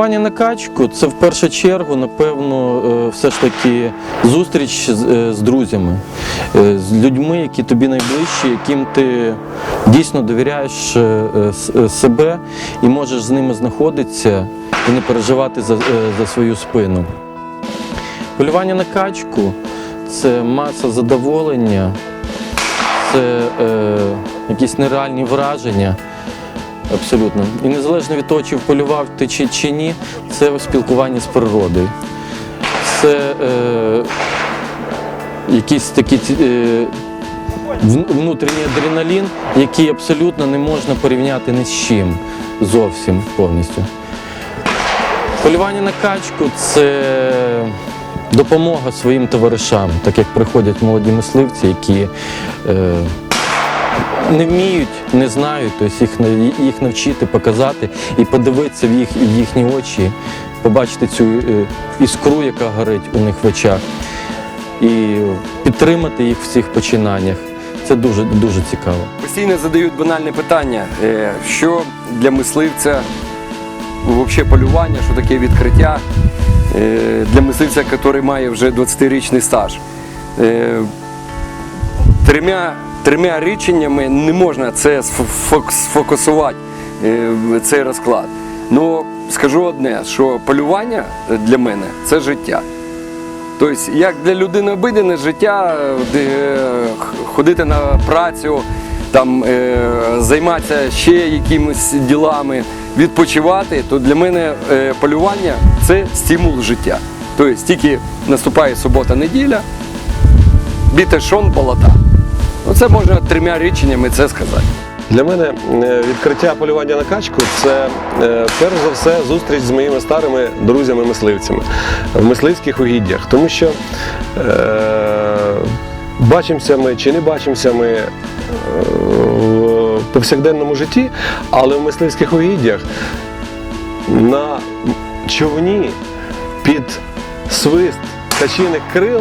Полювання на качку це в першу чергу, напевно, е, все ж таки зустріч з, е, з друзями, е, з людьми, які тобі найближчі, яким ти дійсно довіряєш себе і можеш з ними знаходитися і не переживати за, за свою спину. Полювання на качку це маса задоволення, це е, якісь нереальні враження. Абсолютно. І незалежно від того, чи вполював ти чи, чи ні, це спілкування з природою. Це е, якийсь такий е, внутрішній адреналін, який абсолютно не можна порівняти ні з чим зовсім повністю. Полювання на качку це допомога своїм товаришам, так як приходять молоді мисливці, які е, не вміють, не знають, тобто їх, їх навчити, показати і подивитися в, їх, в їхні очі, побачити цю е, іскру, яка горить у них в очах, і підтримати їх в цих починаннях. Це дуже, дуже цікаво. Постійно задають банальне питання, е, що для мисливця взагалі полювання, що таке відкриття е, для мисливця, який має вже 20-річний стаж. Е, Трьома, реченнями не можна це сфокусувати, е, цей розклад. Ну, скажу одне, що полювання для мене це життя. Тобто, як для людини обидене життя, е, ходити на працю, там, е, займатися ще якимись ділами, відпочивати, то для мене полювання це стимул життя. Тобто, тільки наступає субота-неділя, біте шон болота. Ну, це можна трьома реченнями це сказати. Для мене е, відкриття полювання на качку це е, перш за все зустріч з моїми старими друзями-мисливцями в мисливських угіддях. Тому що е, бачимося ми чи не бачимося ми е, в повсякденному житті, але в мисливських угіддях на човні під свист качиних крил,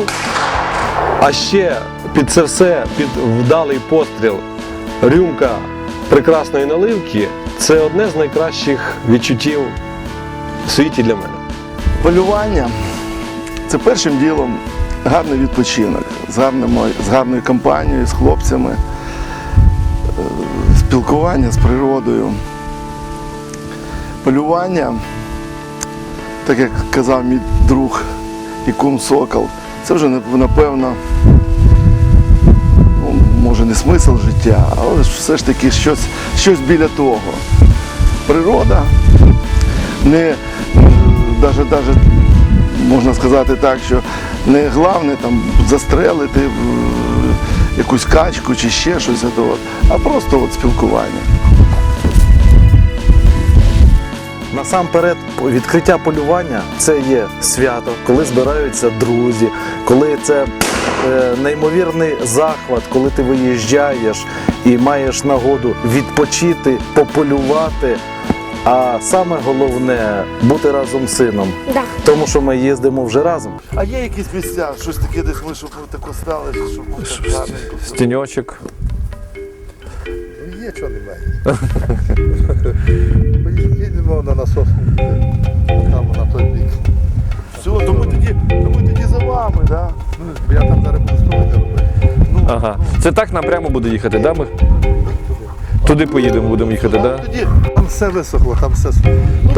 а ще під це все, під вдалий постріл рюмка прекрасної наливки це одне з найкращих відчуттів в світі для мене. Полювання це першим ділом гарний відпочинок з, гарними, з гарною компанією, з хлопцями, е, спілкування з природою. Полювання, так як казав мій друг і кум Сокол, це вже напевно, може не смисл життя, але все ж таки щось, щось біля того. Природа, не навіть, навіть можна сказати так, що не головне там застрелити е, якусь качку чи ще щось, а просто от спілкування. Насамперед, відкриття полювання це є свято, коли збираються друзі, коли це неймовірний захват, коли ти виїжджаєш і маєш нагоду відпочити, пополювати. А саме головне бути разом з сином, Да. тому що ми їздимо вже разом. А є якісь місця, щось таке десь ми, щоб тако стали, щоб так гарненько. Стіньочок. Є чого немає. Їдемо на насос, там на той бік. Все, то ми тоді, то тоді за вами, да? Ну, я там зараз буду столити робити. Ага. Це так напрямо буде їхати, да? Ми? Туди поїдемо, будемо їхати, да? тоді Там все висохло, там все сухо.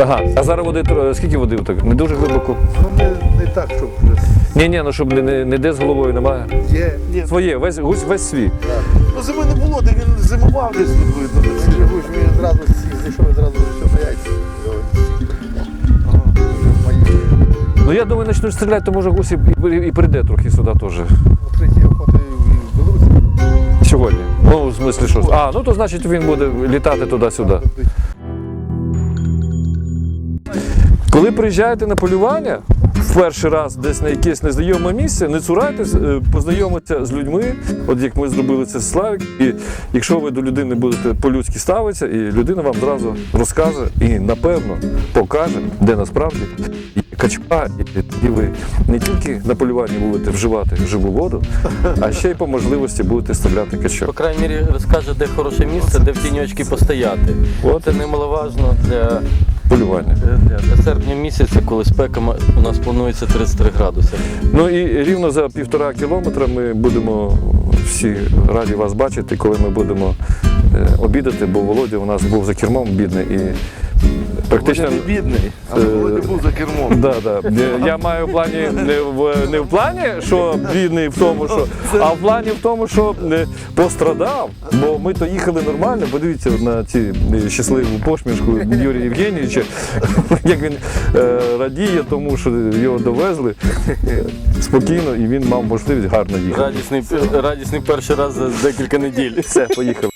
Ага. А зараз води тро- скільки води так? Не дуже глибоко. Ну не, не так, щоб вже Ні, ні, ну щоб не, не, не де з головою немає. є. ні, Своє, весь гусь весь свій. ну зими не було, де він зимував десь тут видно. Ти він зразу зійшов, зразу все на яйця. Ну я думаю, почнуть стріляти, то може гусь і, і, і прийде трохи сюди теж. Третій охоти в Білорусі. Сьогодні. Ну, в смислі, що? А, ну то значить він буде літати туди-сюди. Коли приїжджаєте на полювання в перший раз десь на якесь незнайоме місце, не цурайтесь, е, познайомитися з людьми, от як ми зробили це з Славік. І якщо ви до людини будете по-людськи ставитися, і людина вам зразу розкаже і напевно покаже, де насправді качка, і тоді ви не тільки на полюванні будете вживати живу воду, а ще й по можливості будете стріляти По крайній мірі розкаже, де хороше місце, де в тіньочки постояти. От Це немаловажно для, полювання. для серпня місяця, коли спека у нас планується 33 градуси. Ну і рівно за півтора кілометра ми будемо всі раді вас бачити, коли ми будемо е, обідати, бо Володя у нас був за кермом бідний і практично. Володя не бідний, але Е, Володя був за кермом. Да, да. Е, Я маю в плані не в не в плані, що бідний в тому, що а в плані в тому, що е, пострадав. Бо ми то їхали нормально. Подивіться на ці щасливу посмішку Юрія Євгенійовича, як він радіє тому, що його довезли спокійно, і він мав можливість гарно їхати. Радісний, радісний перший раз за декілька неділь. Все, поїхали.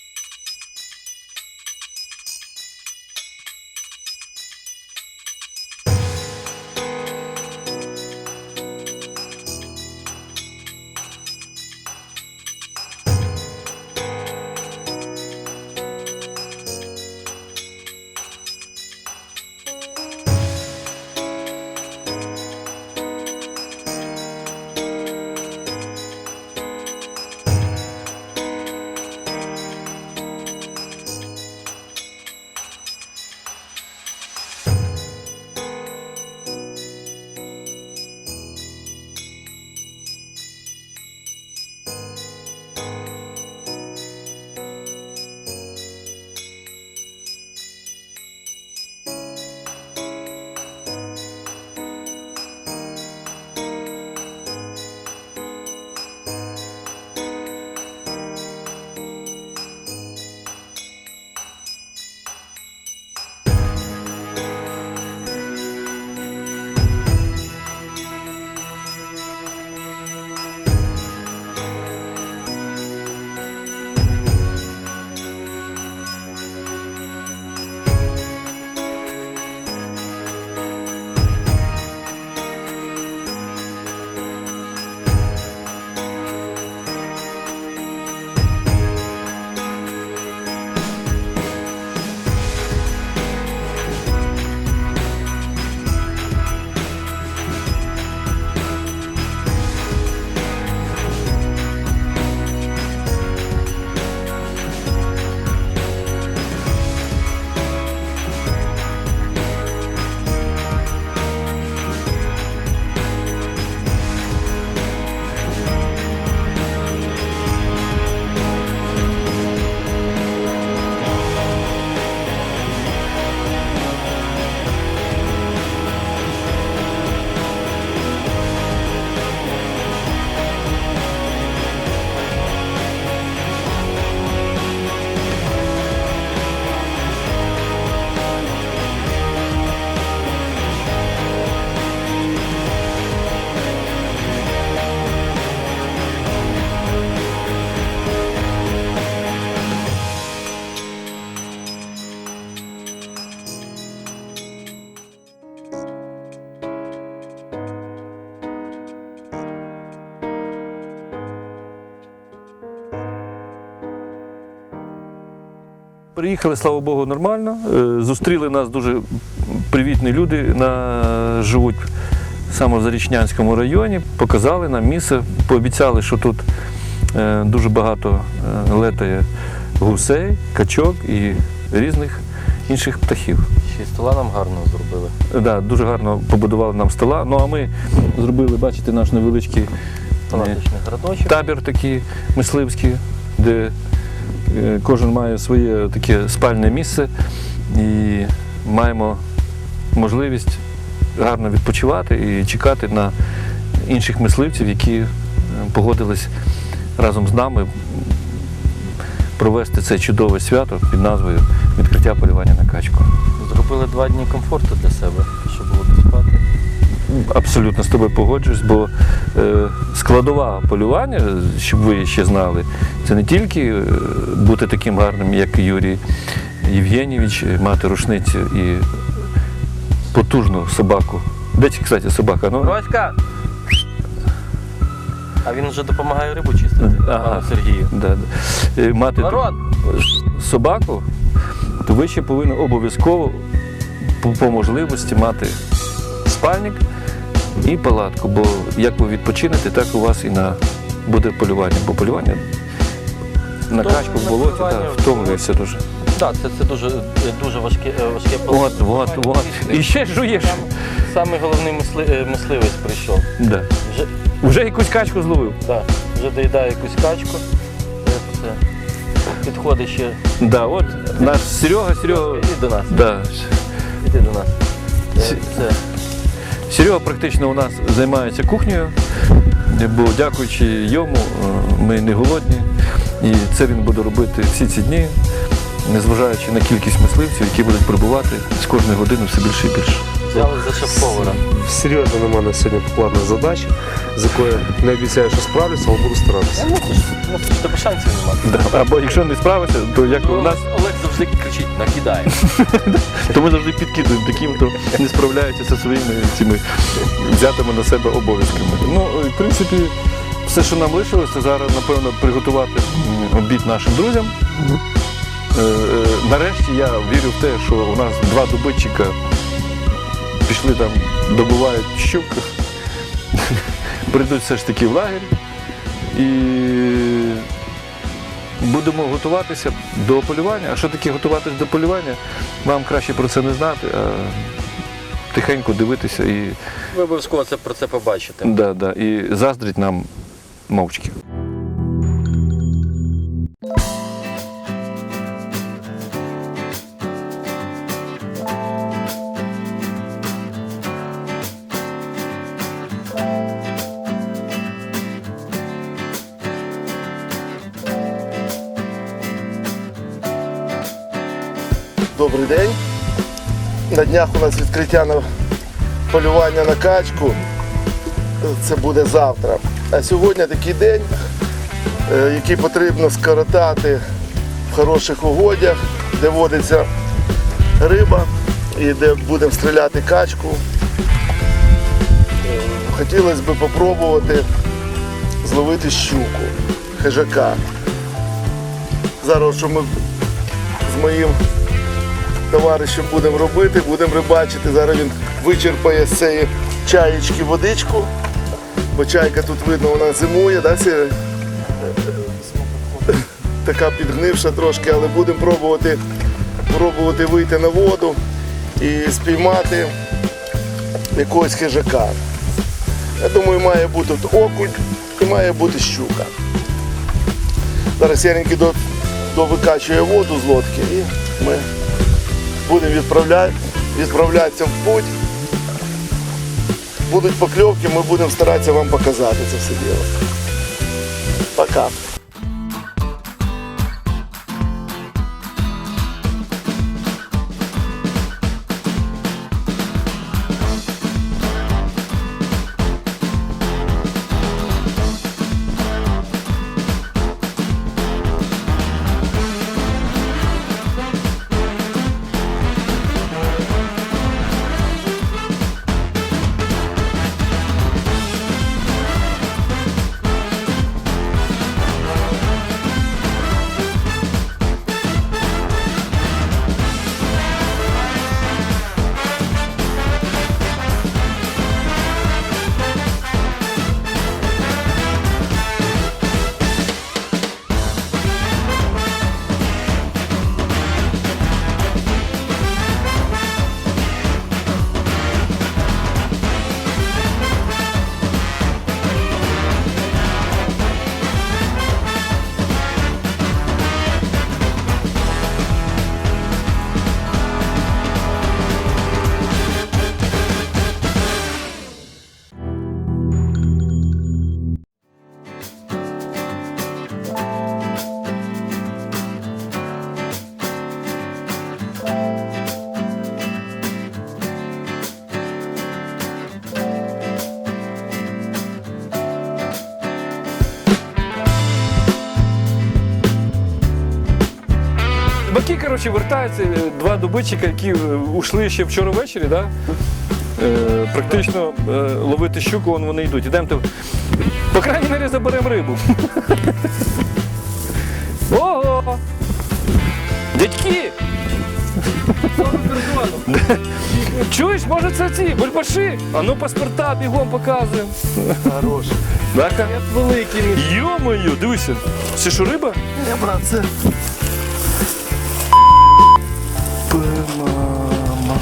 Приїхали, слава Богу, нормально. Е, Зустріли нас дуже привітні люди, на, живуть саме в Зарічнянському районі, показали нам місце, пообіцяли, що тут е, дуже багато е, летає гусей, качок і різних інших птахів. Ще й стола нам гарно зробили. Е, Да, дуже гарно побудували нам стола. Ну а ми зробили, бачите, наш невеличкий Палаточний городочок. табір такий мисливський, де кожен має своє таке спальне місце і маємо можливість гарно відпочивати і чекати на інших мисливців, які е, погодились разом з нами провести це чудове свято під назвою Відкриття полювання на качку. Зробили два дні комфорту для себе, щоб. Абсолютно з тобою погоджуюсь, бо е, складова полювання, щоб ви ще знали, це не тільки е, бути таким гарним, як Юрій Євгенійович, е, мати рушницю і потужну собаку. Де, кстати, собака? Ну, Роська! А він вже допомагає рибу чистити, Ага. Сергію. да, да. Е, Мати Народ! собаку, то ви ще повинні обов'язково по можливості мати спальник, і палатку, бо як ви відпочинете, так у вас і на буде полювання. Бо полювання на качку в болоті полювання. так, втомлюється дуже. Так, це, це дуже, дуже важке, е, важке От, от, от. І ще жуєш. Саме головний мисли, е, мисливець прийшов. Да. Вже, Вже якусь качку зловив. да, вже доїдає якусь качку. Е, Це, підходить ще. Да, от наш Серега, Серега. Іди до нас, Да. іди до нас. Е, Це, Серега практично у нас займається кухнею, бо дякуючи йому, е, ми не голодні. І це він буде робити всі ці дні, незважаючи на кількість мисливців, які будуть прибувати з кожної години все більше і більше. взяли за шеф-повара. Серйозно на мене сьогодні покладена задача, з якою не обіцяю, що справлюся, але буду старатися. Ну, ти ж- ну, ти ж тебе шансів немає. Да. Або якщо не справишся, то як у нас, завжди кричить, накидай. то ми завжди підкидуємо таким, хто не справляється зі своїми цими взятими на себе обов'язками. Ну, в принципі, все, що нам лишилося, зараз, напевно, приготувати обід нашим друзям. Е, е, Нарешті я вірю в те, що у нас два добитчика пішли там, добувають щук, прийдуть все ж таки в лагерь і будемо готуватися до полювання. А що таке готуватися до полювання? Вам краще про це не знати, а тихенько дивитися і, Ви обов'язково це, про це побачите. да, да, і заздрить нам мовчки. Добрий день. На днях у нас відкриття на полювання на качку. Це буде завтра. А сьогодні такий день, е, який потрібно скоротати в хороших угодях, де водиться риба і де будемо стріляти качку. Е, Хотілося б попробувати зловити щуку, хижака. Зараз що ми з моїм товаришем будемо робити, будемо рибачити. Зараз він вичерпає з цієї чаєчки водичку, бо чайка тут видно, вона зимує, да, Сіре? така підгнивша трошки, але будемо пробувати, пробувати вийти на воду і спіймати якогось хижака. Я думаю, має бути тут окунь і має бути щука. Зараз Сіренький до, довикачує воду з лодки і ми будемо відправляти, відправлятися в путь. Будуть покльовки, ми будемо старатися вам показати це все діло. Пока. Коротше, вертаються, е, два добитчика, які е, ушли ще вчора ввечері, да? е, практично е, ловити щуку, вон вони йдуть. Ідемте, по крайній мірі, заберемо рибу. Ого! Дядьки! Чуєш, може це ці бульбаши? А ну паспорта бігом показуємо. Хороший. Великий. Йо-моє, дивися. Це що риба? Я, брат, це. Мама.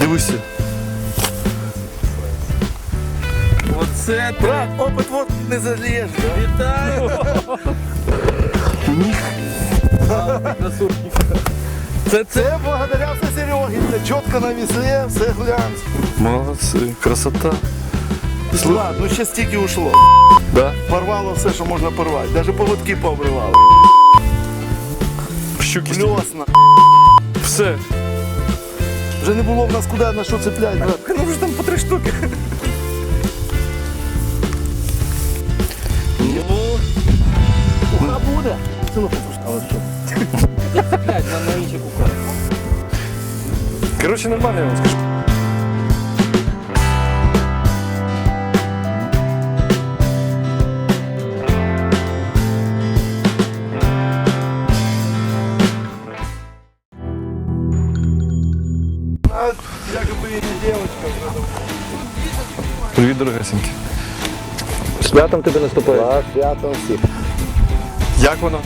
Дивися. Оце брат, опит вот не залієш. Вітаю. Це Це благодаря все Серегі. Це чітко на віслі, все глянц. Молодці, красота. Ладно, ну ще стільки ушло. Да? Порвало все, що можна порвати. Навіть поводки пообривало. Щуки стільки. Все. Вже не було в нас куди на що цеплять, брат. Ну вже там по три штуки. Ну, уха буде. Це ну попускали, що? Коротше, нормально, я вам скажу. Дорогесенькі. Святом тебе наступає. Свято всіх. Як воно?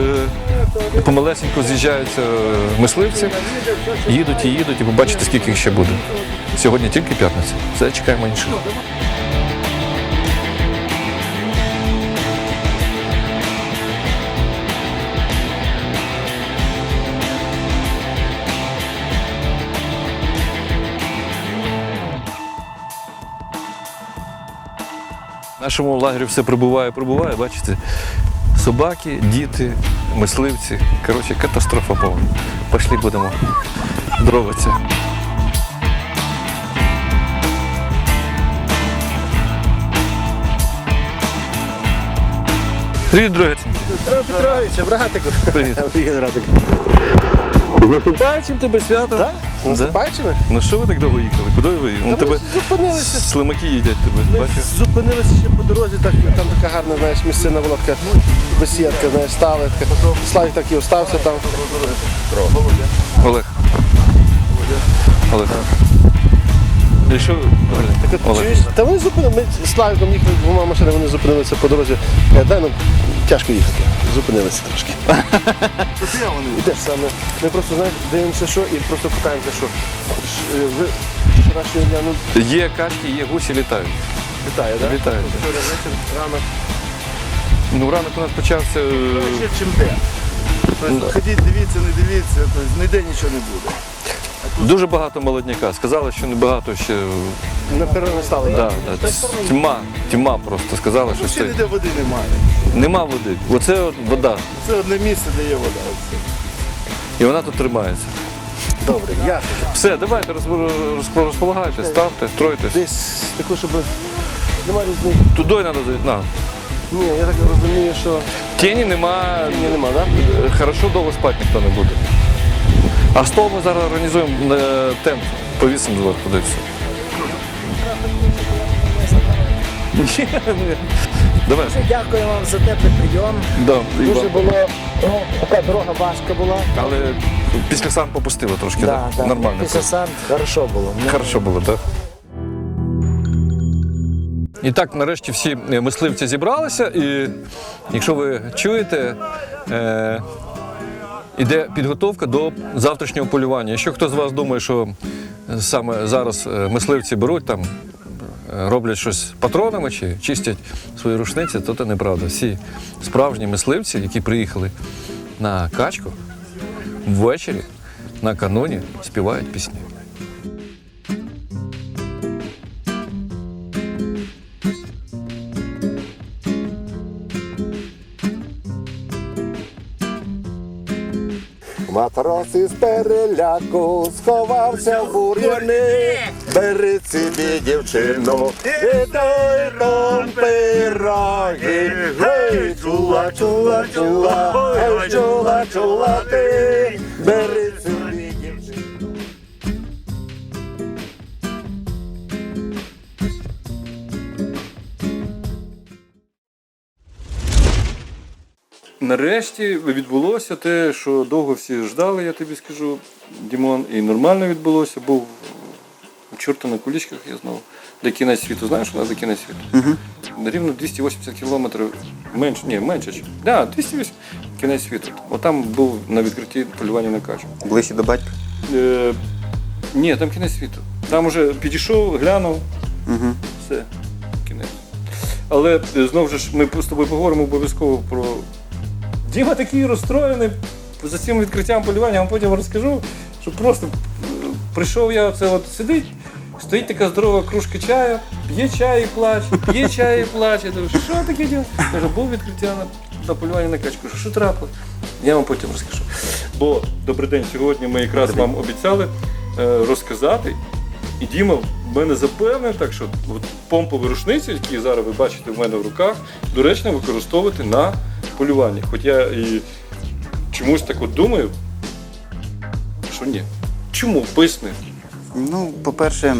Е, Помалесенько з'їжджаються мисливці, їдуть і їдуть, і побачите, скільки їх ще буде. Сьогодні тільки п'ятниця. Все, чекаємо інших. Нашому лагері все прибуває, прибуває, бачите. Собаки, діти, мисливці. Коротше, катастрофа повна. Пішли будемо дровитися. Привіт, другеціньки. Петрович, братику. Привіт. Привіт, братику. З наступаючим тебе свято. Так? Да? Бачили? Ну що ви так довго їхали? Куди ви? Ну, Та тебе зупинилися. слимаки їдять тебе, Ми бачиш? зупинилися ще по дорозі, так, там така гарна, знаєш, місцина була така бесідка, знаєш, стали. Така. Славік так і остався там. Олег. Олег. І що? Так, Олег. чуєш? Та вони зупинили, ми з Славіком їхали двома машинами, вони зупинилися по дорозі. Я, дай нам тяжко їхати. Зупинилися трошки. І те ж саме. Ми просто знаєш, дивимося, що і просто питаємося, що. Ш- е, Ви вчорашнього дня, ну, Є качки, є гусі літають. вітаю, так? Вітаю. Вчора вечір, ранок. Ну, ранок у нас почався. е, Ще чим де. Тобто, ходіть, дивіться, не дивіться, тобто, ніде нічого не буде. Дуже багато молодняка. Сказали, що небагато ще. На перерву стали. Да, да. Тьма, тьма просто сказали, що Ще це. ніде води немає. Нема води. Оце от вода. Це одне місце, де є вода. І вона тут тримається. Добре, я Все, давайте розполагайте, ставте, стройтесь. десь таку, щоб немає різниці. Туди треба зайти. На. Ні, я так розумію, що Тіні нема. ні, нема, так? Е, Хорошо довго спати ніхто не буде. А стол ми зараз організуємо е, тент, повісимо зверху де все. Ні. Дякую вам за теплий прийом. Да, Дуже було ну, така дорога важка була. Але після сан попустило трошки, Да, так? да. Нормально. Після сан хорошо було. Ну, Хорошо було, так? І так, нарешті всі мисливці зібралися, і якщо ви чуєте, е, іде підготовка до завтрашнього полювання. Якщо хто з вас думає, що саме зараз е, мисливці беруть там, е, роблять щось патронами чи чистять свої рушниці, то це неправда. Всі справжні мисливці, які приїхали на качку, ввечері накануні співають пісні. Матрос із переляку сховався в бур'яни. Бери собі дівчину, віддай нам пироги. Гей, чула, чула, чула, гей, чула, чула ти. Бери нарешті відбулося те, що довго всі ждали, я тобі скажу, Дімон, і нормально відбулося. Був у чорта на кулічках, я знову. Де кінець світу, знаєш, у нас де кінець світу? Угу. Рівно 280 кілометрів менше, ні, менше. Да, 280 кінець світу. Отам був на відкритті полювання на качу. Ближче до батька. Е, ні, там кінець світу. Там уже підійшов, глянув, Угу. все, кінець. Але е, знову ж ми з тобою поговоримо обов'язково про. Діма такий розстроєний за цим відкриттям полювання, я вам потім розкажу, що просто прийшов я, це от сидить, стоїть така здорова кружка чаю, п'є чай і плаче, п'є чай і плаче. Я кажу, що таке діло? Каже, був відкриття на, на полювання на качку. Кажу, Що трапилось? Я вам потім розкажу. Бо добрий день, сьогодні ми якраз вам обіцяли е, розказати. І Діма в мене запевнив, так що от помпові рушниці, які зараз ви бачите в мене в руках, доречно використовувати на полюванні. Хоч я і чомусь так от думаю, що ні. Чому поясни? Ну, по-перше,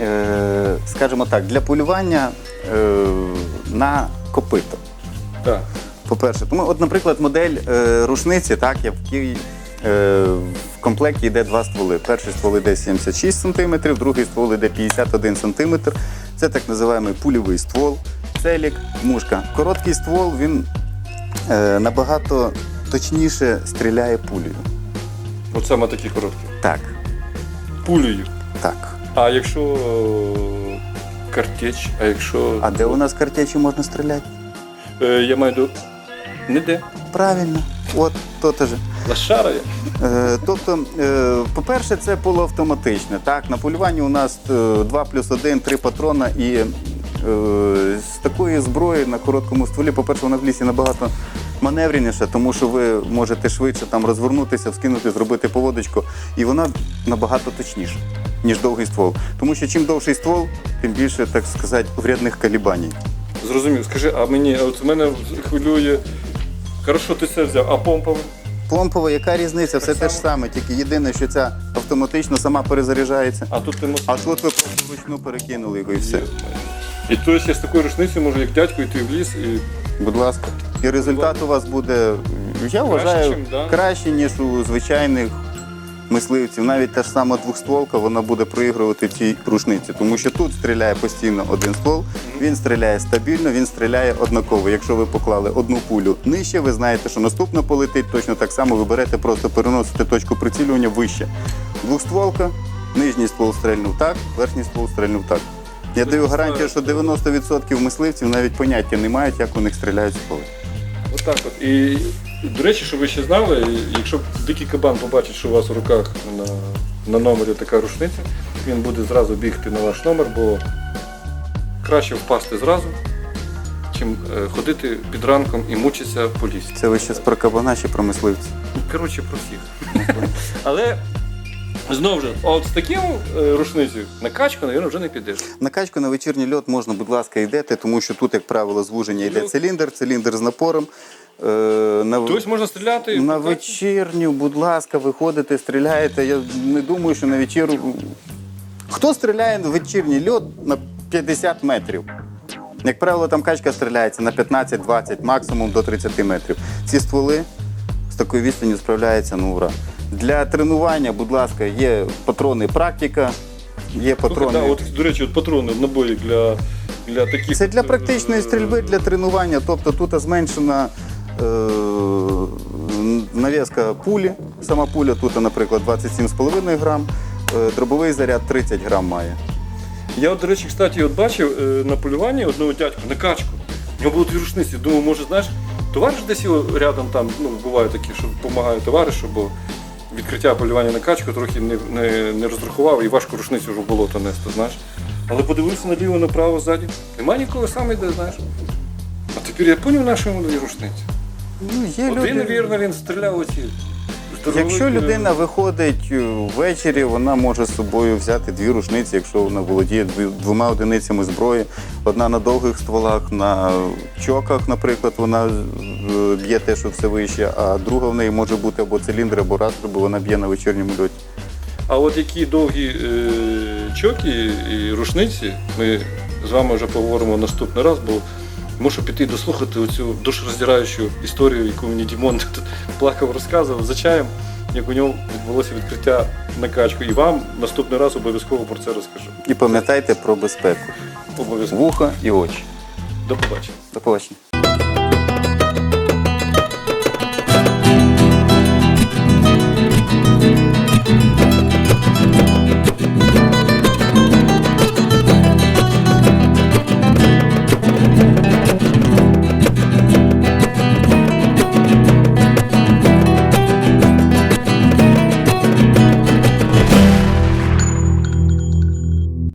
е, скажімо так, для полювання е, на копито. Так. По-перше, тому, от, наприклад, модель е, рушниці, так, який е, в комплекті йде два стволи. Перший ствол йде 76 см, другий ствол йде 51 см. Це так називаємо пульовий ствол, целік, мушка. Короткий ствол він набагато точніше стріляє пулею. От саме такі короткі. Так, Пулею. так. А якщо е, картеч, а якщо. А де у нас картечі можна стріляти? Е, я маю до. Не де. Правильно, от то же. Лошара. Е, Тобто, е, по-перше, це полуавтоматичне. Так, на полюванні у нас 2 плюс 1, 3 патрона і е, з такої зброї на короткому стволі, по-перше, вона в лісі набагато маневреніша, тому що ви можете швидше там розвернутися, вскинути, зробити поводочку, і вона набагато точніша, ніж довгий ствол. Тому що чим довший ствол, тим більше, так сказати, врядних калібаній. Зрозумів. Скажи, а мені, от мене хвилює. Хорошо, ти це взяв, а помпове? Помпова, яка різниця? Все те ж саме, тільки єдине, що ця автоматично сама перезаряджається. А тут ти. А тут ви просто вручну перекинули його і все. І то я з такою рушницею можу як дядько йти в ліс і. Будь ласка. І результат у вас буде, я вважаю, чим, да? краще, ніж у звичайних мисливців. Навіть та ж сама двохстволка вона буде проігрувати цій рушниці, тому що тут стріляє постійно один ствол, він стріляє стабільно, він стріляє однаково. Якщо ви поклали одну пулю нижче, ви знаєте, що наступна полетить точно так само. Ви берете, просто переносите точку прицілювання вище. Двохстволка, нижній ствол стрельнув так, верхній ствол стрельнув так. Я даю гарантію, що 90% мисливців навіть поняття не мають, як у них стріляють стволи. Отак от. І, до речі, щоб ви ще знали, якщо дикий кабан побачить, що у вас в руках на, на номері така рушниця, він буде зразу бігти на ваш номер, бо краще впасти зразу, чим е, ходити під ранком і мучитися по лісі. Це ви ще про кабана чи про мисливців? Коротше, про всіх. Але знову ж, от з таким е, рушницею на качку, мабуть, вже не підеш. На качку на вечірній льот можна, будь ласка, йдете, тому що тут, як правило, звуження йде циліндр, циліндр з напором. Е, на, Тобто можна стріляти. на по качці? вечірню, будь ласка, виходите, стріляєте. Я не думаю, що на вечіру. Хто стріляє на вечірній льот на 50 метрів? Як правило, там качка стріляється на 15-20, максимум до 30 метрів. Ці стволи з такою відстанню справляються на ура. Для тренування, будь ласка, є патрони практика, є патрони. Слухай, да, от, до речі, от патрони набої для, для таких. Це для е, практичної стрільби, для тренування. Тобто тут зменшена е, нав'язка пулі. Сама пуля тут, наприклад, 27,5 грам, е, дробовий заряд 30 грам має. Я, от, до речі, кстати, от бачив е, на полюванні одного дядьку на качку. У нього дві рушниці. Думаю, може, знаєш, товариш десь його рядом там, ну, буває такі, що допомагає товаришу, бо відкриття полювання на качку трохи не, не, не розрахував і важко рушницю вже в болото нести, знаєш. Але подивився наліво, направо, ззаді. Нема нікого, сам йде, знаєш. А тепер я поняв, на що йому дві рушниці. Ну, є Один люди... вірно, він стріляв оці. Якщо людина виходить е, ввечері, вона може з собою взяти дві рушниці, якщо вона володіє двома одиницями зброї. Одна на довгих стволах, на чоках, наприклад, вона е, б'є те, що все вище, а друга в неї може бути або циліндр, або растр, бо вона б'є на вечірньому льоті. А от які довгі е, чоки і рушниці, ми з вами вже поговоримо наступний раз, бо Можу піти дослухати оцю душороздираючу історію, яку мені Дімон тут плакав, розказував за чаєм, як у нього відбулося відкриття на качку. І вам наступний раз обов'язково про це розкажу. І пам'ятайте про безпеку. Обов'язково. Вуха і очі. До побачення. До побачення.